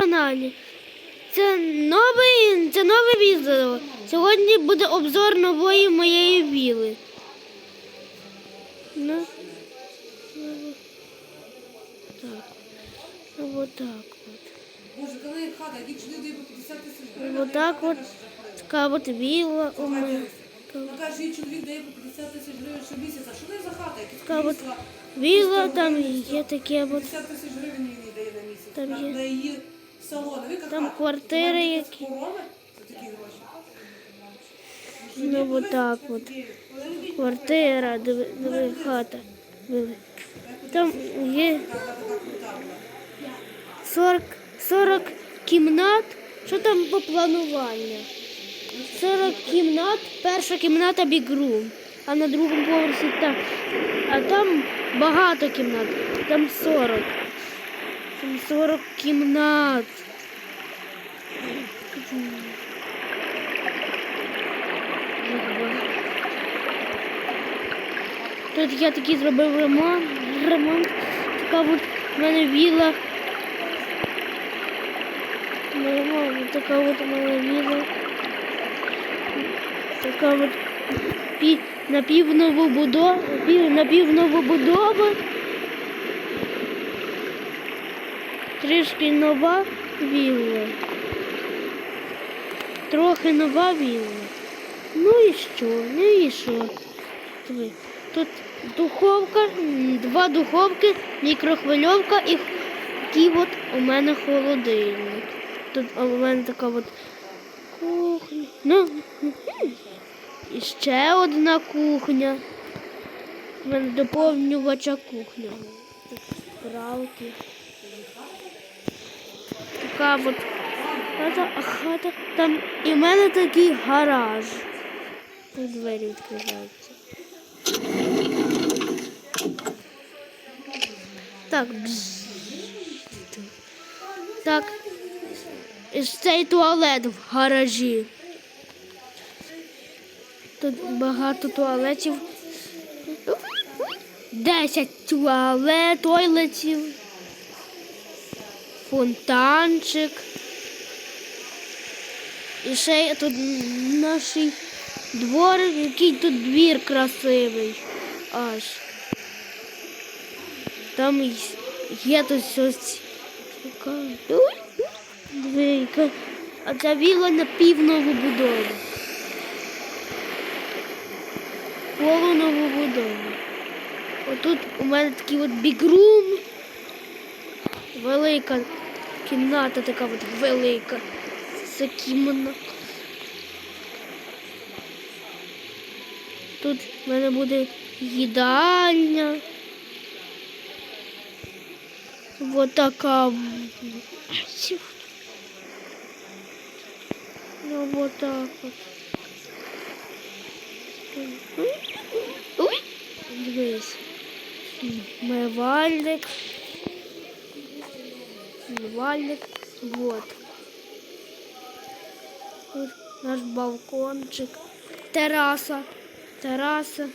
каналі. Це новий, це нове відео. Сьогодні буде обзор нової моєї віли. Ну, ну, так. Ну, вот так от. Боже, коли хата, які чоловік дає по 50 тисяч. Вот так от. Така от віла у мене. Ну каже, їй чоловік дає по 50 тисяч гривень щомісяця. Що не за хата? Така от віла, там є таке от. 50 тисяч гривень їй дає на місяць. Там є- Там квартири які. Ну, вот так от. Квартира, диви, диви, хата. Диви. Там є 40, 40 кімнат. Що там по плануванню? 40 кімнат, перша кімната бігрум, а на другому поверсі там. А там багато кімнат. Там 40. Там 40 кімнат. Тут я такий зробив ремонт. ремонт. Така от в мене віла. Така от у мене віла. Така от пі, напівновобудова, пів, напівновобудова. Трішки нова вілла. Трохи нова вілла. Ну і що? Ну і що? Тут духовка, два духовки, мікрохвильовка і такий от у мене холодильник. Тут у мене така от кухня. Ну, і ще одна кухня. У мене доповнювача кухня. Тут Пралки. Така от хата, хата. Там і в мене такий гараж. Тут двері відкриваються. Так. Так. І цей туалет в гаражі. Тут багато туалетів. Десять туалет, туалетів. Фонтанчик. І ще тут наш двор, який тут двір красивий. Аж. Там є тут щось. Двійка. А ця віла на півнову будову. Полунову будову. Отут у мене такий от бігрум. Велика кімната така от велика. Це кімната. Тут в мене буде їдальня. Вот така. Ну вот так. Ой, дивись. Мивальник. Мивальник. Вот. Наш балкончик. Тераса. Тераса.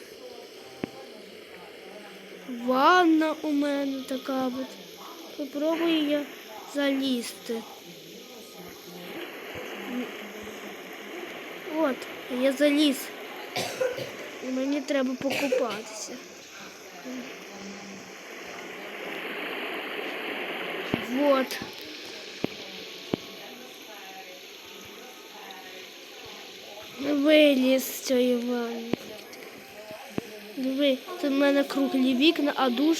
Ванна у мене така от. Попробую я залізти. От, я заліз. І Мені треба покупатися. Вот. Виліз з цієї ванни. Диви, тут в мене круглі вікна, а душ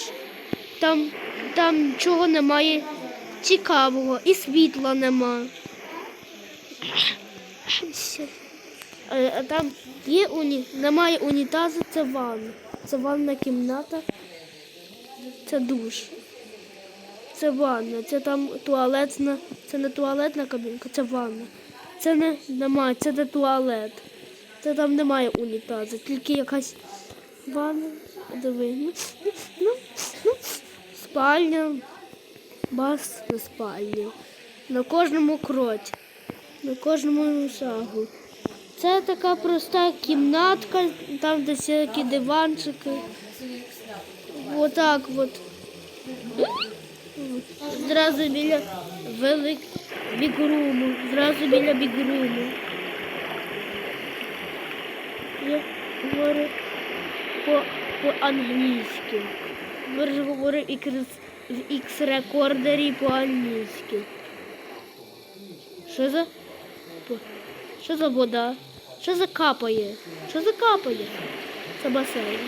там, там нічого немає цікавого і світла нема. А, там є уні... немає унітазу, це ванна. Це ванна кімната, це душ. Це ванна, це там туалетна, це не туалетна кабінка, це ванна. Це не немає, це не туалет. Це там немає унітазу, тільки якась ванна. Диви. Ну, ну, ну, спальня, бас на спальні. На кожному кроці, на кожному шагу. Це така проста кімнатка, там де всякі диванчики. Отак от. Зразу біля велик бігруму. Зразу біля бігруму. Я говорю по, по-англійськи. Ви ж говорив в X-рекордері по-англійськи. Що за? Що за вода? Що за капає? Що за капає? Це басейн.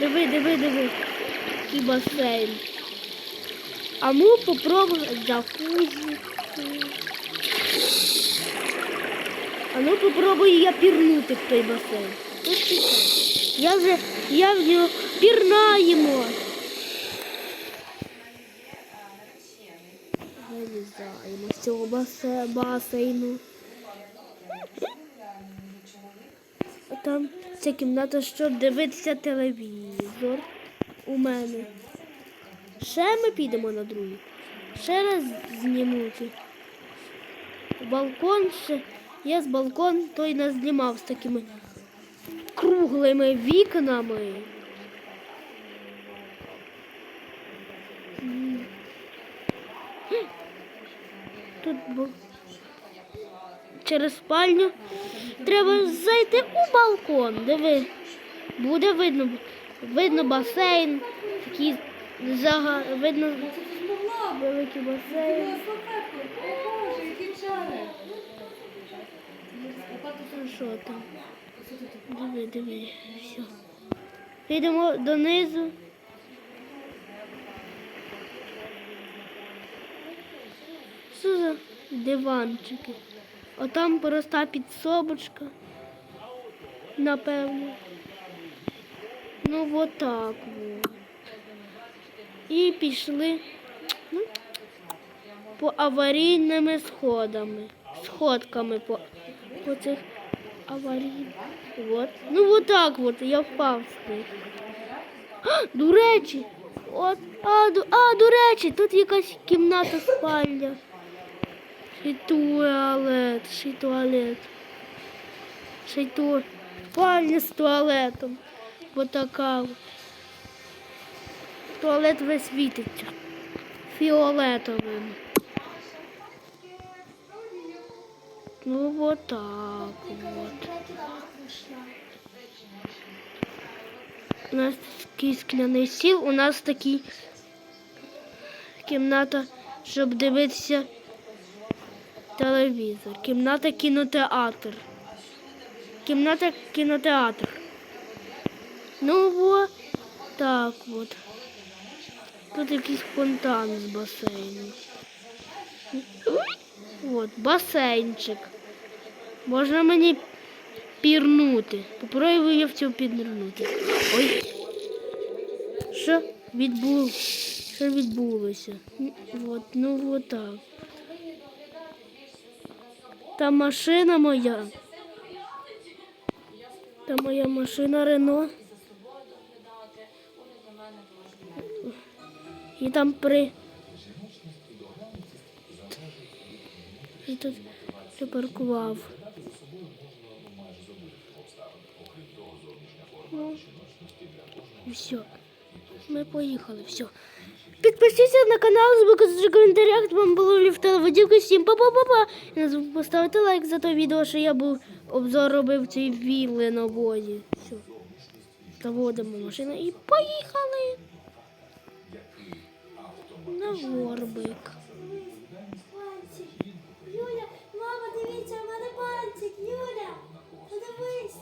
Диви, диви, диви. Який басейн. А ну попробуй джакузі. А ну попробую я пірнути в той басейн. Я вже, я в нього пірнаємо. Вилізаємо з цього басе- басейну. А Там ця кімната, щоб дивитися телевізор у мене. Ще ми підемо на другий. Ще раз знімути. Балкон ще. Є з балкон, той нас знімав з такими круглими вікнами. Тут був через спальню. Треба зайти у балкон. Диви. Буде видно. Видно басейн. Такий зага... видно великий басейн. О, Боже, які чари. Ну що там? Диви, диви, все. Підемо донизу. Що за диванчики? Отам проста підсобочка. Напевно. Ну, отак от. І пішли ну, по аварійними сходами. Сходками по, по цих аварійних. От. Ну отак от, я впав з них. А, До речі, от, а, до, а, до речі, тут якась кімната спальня. Ще туалет, ще туалет. Ще й ту... спальня з туалетом. Отака. от. Туалет весь світиться. Фіолетовим. Ну вот так вот. У нас такий скляний стіл, у нас такий кімната, щоб дивитися телевізор. Кімната кінотеатр. Кімната кінотеатр. Ну вот так вот. Тут якийсь фонтан з басейну. От, басейнчик. Можна мені пірнути. Попробую я в цьому піднирнути. Ой. Що відбулося? Що відбулося? От, ну от так. Та машина моя. Та моя машина Рено. І там при. І тут припаркував. Ну, все. Ми поїхали, все. Підпишіться на канал, звук в коментарях, вам було ліфтова водівка. Всім па-па-па-па. І поставити лайк за те відео, що я був обзор робив цієї вілли на воді. Все. Заводимо машину і поїхали на горбик. Юля, мама, дивіться, у мене пальчик, Юля, подивись.